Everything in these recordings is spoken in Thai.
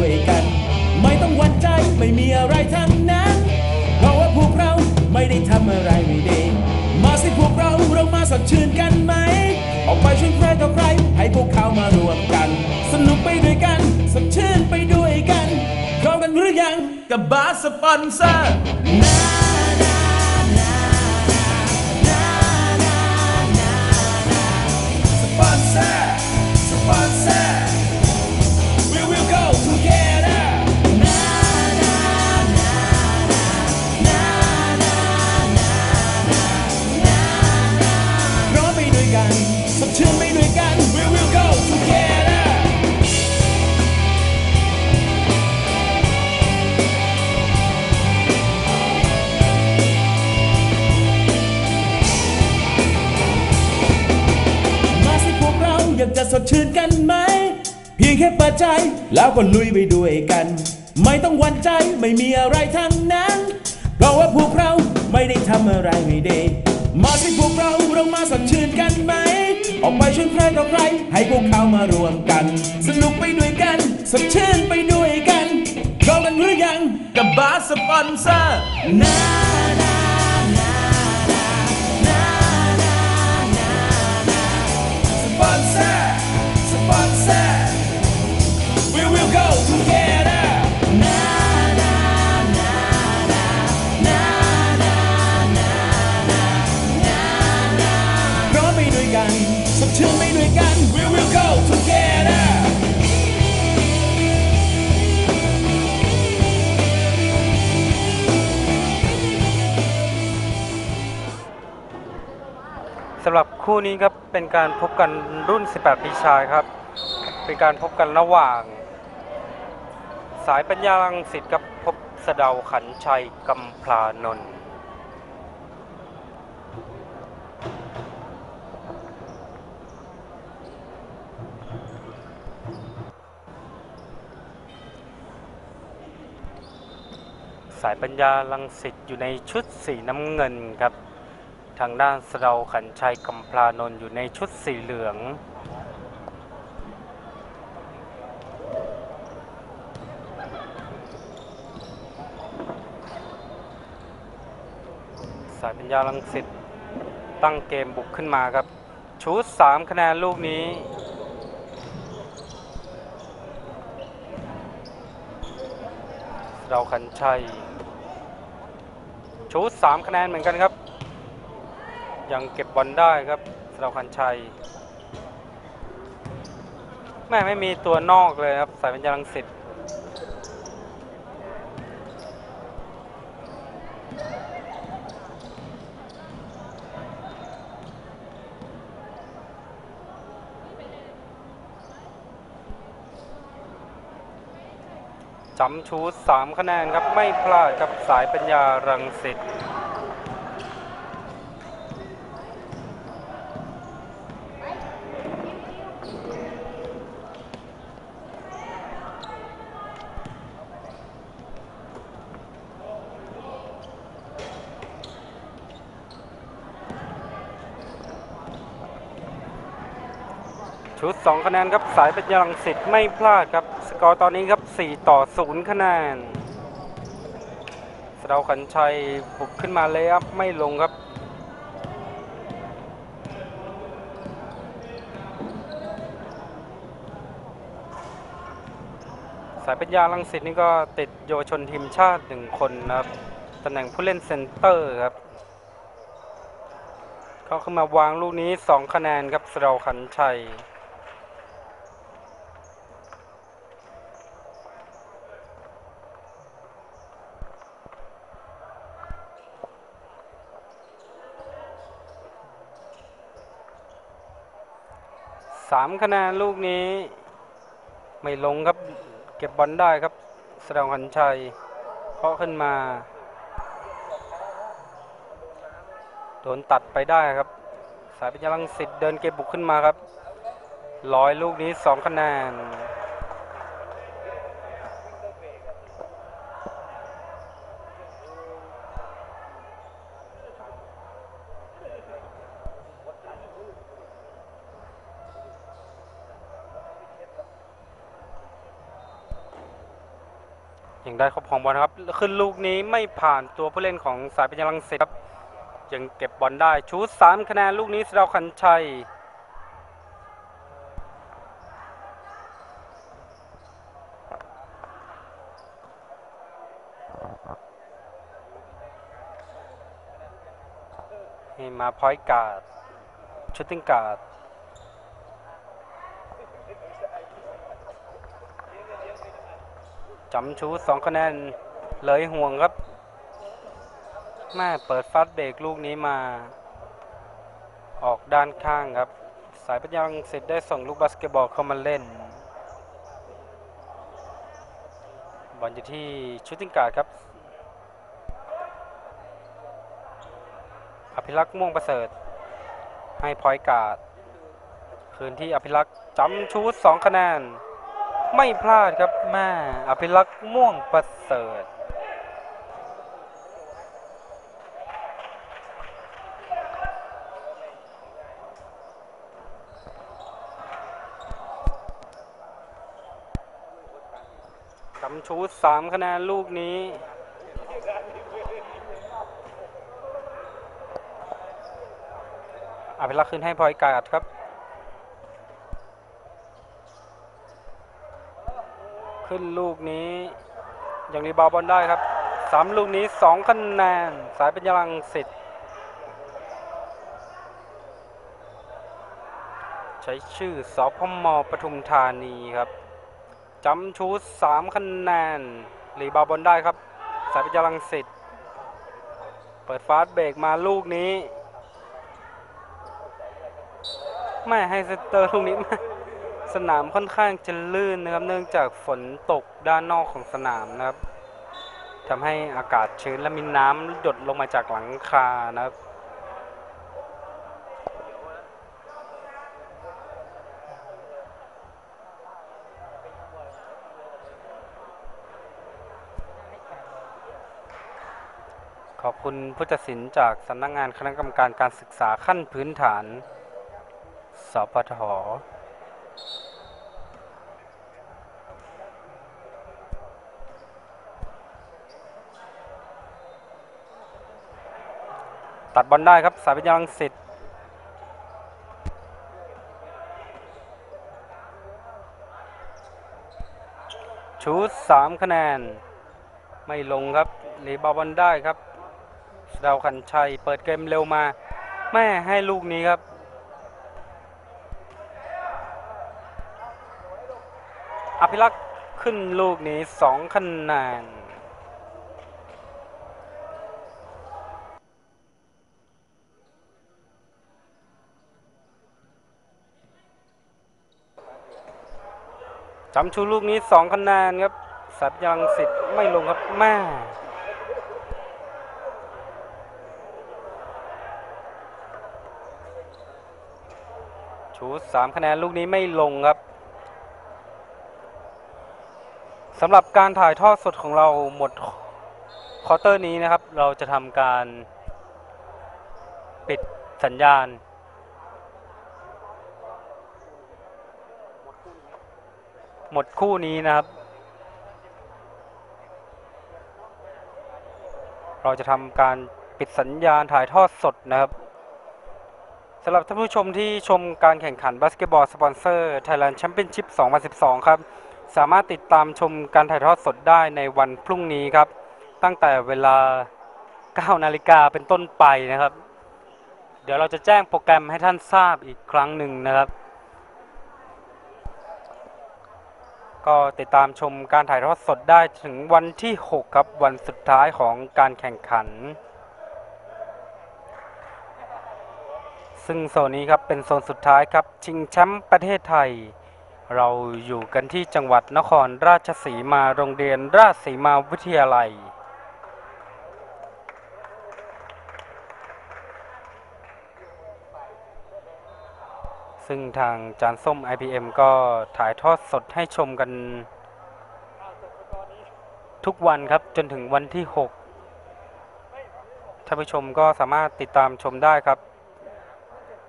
วยกัน ไม่ต้องหวั่นใจไม่มีอะไรทั้งนั้น เพราะว่าพวกเราไม่ได้ทำอะไรไม่ดี มาสิพวกเราเรามาสดชื่นกันไหม ออกไปช่วยใครต่อใคร ให้พวกเขามารวมกัน สนุกไปด้วยกันสดชื่นไปด้วยกันพร้อมกันหรือยังกับบาสปอนเซอร์ ชื่นกันไหม เพียงแค่เปิดใจแล้วก็ลุยไปด้วยกัน ไม่ต้องหวั่นใจไม่มีอะไรทั้งนั้น เพราะว่าพวกเราไม่ได้ทำอะไรไม่ดีมาสิพวกเราเรามาสดชื่นกันไหม ออกไปชวนใครต่อใคร ให้พวกเขามารวมกัน สนุกไปด้วยกันสดชื่นไปด้วยกันพร้อมกันหรือยังกับบาสสปอนเซอร์นานานานานานาสปอนเซอร์ สดชื่นไปด้วยกัน We will go together สำหรับคู่นี้ครับเป็นการพบกันรุ่น 18 ปีชายครับ เป็นการพบกันระหว่าง สายปัญญาลังสิตกับพบสเดาขันชัยกำพลานนท์สายปัญญาลังสิตอยู่ในชุดสีน้ำเงินครับ ทางด้านสเดาขันชัยกำพลานนท์อยู่ในชุดสีเหลือง สายปั ญญาลังสิตตั้งเกมบุกขึ้นมาครับชุด3คะแนนลูกนี้เดาขันชัยชุด3คะแนนเหมือนกันครับ ยังเก็บบอลได้ครับสำหรับคันชัยแม่ไม่มีตัวนอกเลยครับ สายปัญญาลังสิต จำชูสามคะแนนครับไม่พลาดกับสายปัญญารังสิต ชุด 2 คะแนนครับสายเปัญญาลังสิตไม่พลาดครับ สกอร์ตอนนี้ครับ 4 ต่อ 0 คะแนนสดาขันชัยบุกขึ้นมาเลยครับไม่ลงครับสายปัญญาลังสิตนี่ก็ติดเยชนทีมชาติหนึ่งคนนะครับตำแหน่งผู้เล่นเซนเตอร์ครับเขาขึ้นมาวางลูกนี้ 2 คะแนนครับสะเดาขันชัย สามคะแนนลูกนี้ ไม่ลงครับ เก็บบอลได้ครับสดงขันชัยเคาะขึ้นมาโดนตัดไปได้ครับ สายปัญญาลังสิตเดินเกมบุกขึ้นมาครับร้อยลูกนี้สองคะแนน ยังได้ครอบครองบอลนะครับ ขึ้นลูกนี้ไม่ผ่านตัวผู้เล่นของสายเปัญญาลังเสิตครับ ยังเก็บบอลได้ชูสามคะแนนลูกนี้สดาวขันชัยให้มาพอยการ์ดชุดติ้งการ์ด จำชูสองคะแนนเลยห่วงครับแม่เปิดฟาสเบรกลูกนี้มา ออกด้านข้างครับ สายปัญญาลังสิตได้ส่งลูกบาสเกตบอลเข้ามาเล่น บอลอยู่ที่ชุดติงการ์ดครับ อภิรักษ์ม่วงประเสริฐ ให้พอยการ์ดคืนที่อภิรักษ์จำชูดสองคะแนน ไม่พลาดครับ แม่อภิรักษ์ม่วงประเสริฐจำชูสามคะแนนลูกนี้อภิรักษ์ขึ้นให้พลอยกาดครับ ขึ้นลูกนี้ยังรีบาวบอลได้ครับสามลูกนี้สองคะแนนสายเป็นยลังสิทธิ์ใช้ชื่อสพมปทุมธานีครับจำชูสามคะแนนรีบาวบอลได้ครับ สายเป็นยลังสิทธิ์เปิดฟาสเบรกมาลูกนี้ไม่ให้สเตอร์ลูกนี้ สนามค่อนข้างจะลื่นนะครับ เนื่องจากฝนตกด้านนอกของสนามนะครับทำให้อากาศชื้นและมีน้ำหยดลงมาจากหลังคานะครับขอบคุณผู้ตัดสินจากสำนักงงานคณะกรรมการการศึกษาขั้นพื้นฐานสปท ตัดบอลได้ครับสายเป็นยังสิทธิ์ชูสามคะแนน ไม่ลงครับรีบาวบอลได้ครับดาวขันชัยเปิดเกมเร็วมา แม่ให้ลูกนี้ครับอภิรักษ์ขึ้นลูกนี้สองคะแนน จำชูลูกนี้สองคะแนนครับ สัตย์ยังสิทธิ์ไม่ลงครับแม่ชูสามคะแนนลูกนี้ไม่ลงครับสำหรับการถ่ายทอดสดของเราหมดคอเตอร์นี้นะครับ เราจะทำการปิดสัญญาณ หมดคู่นี้นะครับ เราจะทำการปิดสัญญาณถ่ายทอดสดนะครับสำหรับท่านผู้ชมที่ชมการแข่งขันบาสเกตบอลสปอนเซอร์ Thailand Championship 2012 ครับ สามารถติดตามชมการถ่ายทอดสดได้ในวันพรุ่งนี้ครับ ตั้งแต่เวลา 9 นาฬิกาเป็นต้นไปนะครับ เดี๋ยวเราจะแจ้งโปรแกรมให้ท่านทราบอีกครั้งหนึ่งนะครับ ก็ติดตามชมการถ่ายทอดสดได้ถึงวันที่ 6 ครับ วันสุดท้ายของการแข่งขัน ซึ่งโซนนี้ครับเป็นโซนสุดท้ายครับ ชิงแชมป์ประเทศไทย เราอยู่กันที่จังหวัดนครราชสีมาโรงเรียนราชสีมาวิทยาลัย ซึ่งทางจานส้ม IPM ก็ถ่ายทอดสดให้ชมกันทุกวันครับจนถึงวันที่ 6 ท่านผู้ชมก็สามารถติดตามชมได้ครับ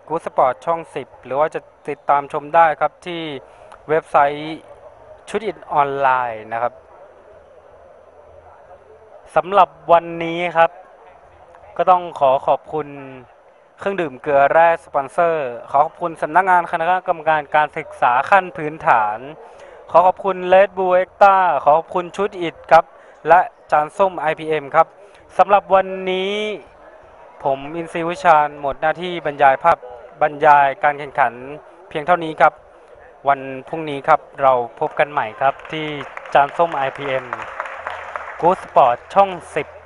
กูสปอร์ตช่อง 10 หรือว่าจะติดตามชมได้ครับที่เว็บไซต์ชุดอินออนไลน์นะครับสำหรับวันนี้ครับ ก็ต้องขอขอบคุณ เครื่องดื่มเกลือแร่สปอนเซอร์ ขอขอบคุณสำนักงานคณะกรรมการการศึกษาขั้นพื้นฐาน ขอขอบคุณเลดบูเอ็กตาขอขอบคุณชุดอิดครับ และจานส้ม IPM ครับสำหรับวันนี้ผมอินซีวิชาญหมดหน้าที่บรรยายภาพบรรยายการแข่งขันเพียงเท่านี้ครับ วันพรุ่งนี้ครับเราพบกันใหม่ครับที่จานส้ม IPM กูสปอร์ตช่อง 10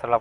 se la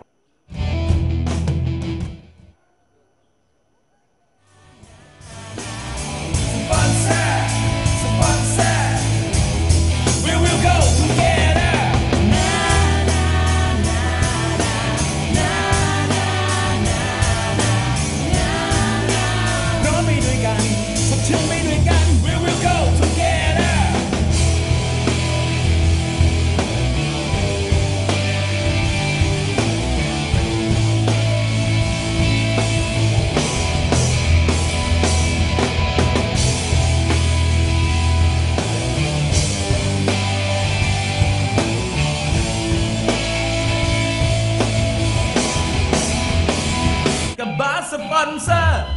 answer.